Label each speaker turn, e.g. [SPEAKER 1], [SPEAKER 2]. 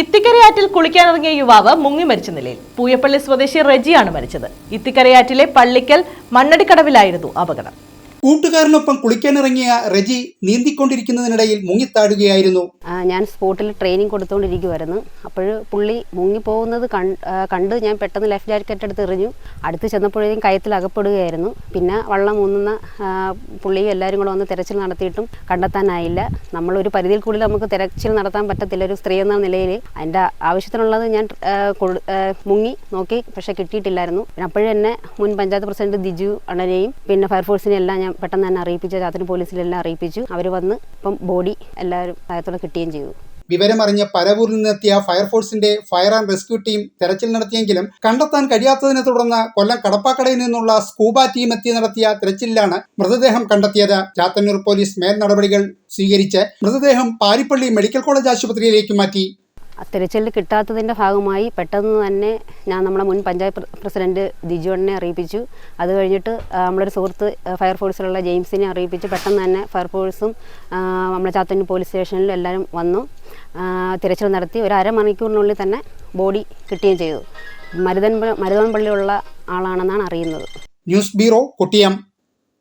[SPEAKER 1] ഇത്തിക്കരയാറ്റിൽ കുളിക്കാനിറങ്ങിയ യുവാവ് മുങ്ങി മരിച്ച നിലയിൽ. പൂയപ്പള്ളി സ്വദേശി റെജിയാണ് മരിച്ചത്. ഇത്തിക്കരയാറ്റിലെ പള്ളിക്കൽ മണ്ണടിക്കടവിലായിരുന്നു അപകടം.
[SPEAKER 2] കൂട്ടുകാരനൊപ്പം കുളിക്കാനിറങ്ങിയ റെജി നീന്തിക്കൊണ്ടിരിക്കുന്നതിനിടയിൽ മുങ്ങിത്താഴുകയായിരുന്നു
[SPEAKER 3] ഞാൻ സ്പോട്ടിൽ ട്രെയിനിങ് കൊടുത്തുകൊണ്ടിരിക്കുമായിരുന്നു അപ്പോൾ പുള്ളി മുങ്ങിപ്പോകുന്നത് കണ്ട് ഞാൻ പെട്ടെന്ന് ലൈഫ് ജാക്കറ്റ് എടുത്ത് എറിഞ്ഞു. അടുത്ത് ചെന്നപ്പോഴേക്കും കയത്തിൽ അകപ്പെടുകയായിരുന്നു. പിന്നെ വള്ളം മൂന്നുന്ന പുള്ളിയും എല്ലാവരും കൂടെ വന്ന് തിരച്ചിൽ നടത്തിയിട്ടും കണ്ടെത്താനായില്ല. നമ്മളൊരു പരിധിയിൽ കൂടുതൽ നമുക്ക് തിരച്ചിൽ നടത്താൻ പറ്റത്തില്ല ഒരു സ്ത്രീ എന്ന നിലയിൽ. അതിന്റെ ആവശ്യത്തിനുള്ളത് ഞാൻ മുങ്ങി നോക്കി പക്ഷേ കിട്ടിയിട്ടില്ലായിരുന്നു. അപ്പോഴും എന്നെ മുൻ പഞ്ചായത്ത് പ്രസിഡന്റ് ദിജു അണ്ണനെയും പിന്നെ ഫയർഫോഴ്സിനെ എല്ലാം ഞാൻ പെട്ടെന്ന് തന്നെ അറിയിപ്പിച്ചു ചാത്തിന് പോലീസിലെല്ലാം അറിയിപ്പിച്ചു. അവർ വന്ന് ഇപ്പം ബോഡി എല്ലാവരും സഹായത്തോടെ കിട്ടുകയും ചെയ്തു
[SPEAKER 2] വിവരമറിഞ്ഞ പരവൂരിൽ നിന്നെത്തിയ ഫയർഫോഴ്സിന്റെ ഫയർ ആൻഡ് റെസ്ക്യൂ ടീം തെരച്ചിൽ നടത്തിയെങ്കിലും കണ്ടെത്താൻ കഴിയാത്തതിനെ തുടർന്ന് കൊല്ലം കടപ്പാക്കടയിൽ നിന്നുള്ള സ്കൂബ ടീം എത്തി നടത്തിയ തെരച്ചിലാണ് മൃതദേഹം കണ്ടെത്തിയത്. ചാത്തന്നൂർ പോലീസ് മേൽ നടപടികൾ സ്വീകരിച്ച് മൃതദേഹം പാരിപ്പള്ളി മെഡിക്കൽ കോളേജ് ആശുപത്രിയിലേക്ക് മാറ്റി.
[SPEAKER 3] ആ തിരച്ചിലിൽ കിട്ടാത്തതിന്റെ ഭാഗമായി പെട്ടെന്ന് തന്നെ ഞാൻ നമ്മുടെ മുൻ പഞ്ചായത്ത് പ്രസിഡന്റ് ദിജുവണ്ണനെ അറിയിപ്പിച്ചു. അത് കഴിഞ്ഞിട്ട് നമ്മളൊരു സുഹൃത്ത് ഫയർഫോഴ്സിലുള്ള ജെയിംസിനെ അറിയിപ്പിച്ച്. പെട്ടെന്ന് തന്നെ ഫയർഫോഴ്സും നമ്മുടെ ചാത്തന്നൂർ പോലീസ് സ്റ്റേഷനിലും എല്ലാവരും വന്നു. തിരച്ചിൽ നടത്തി ഒരു അരമണിക്കൂറിനുള്ളിൽ തന്നെ ബോഡി കിട്ടുകയും ചെയ്തു. മരുതൻ മരുതൻപള്ളിയുള്ള ആളാണെന്നാണ് അറിയുന്നത്.
[SPEAKER 2] News bureau Kottiyam.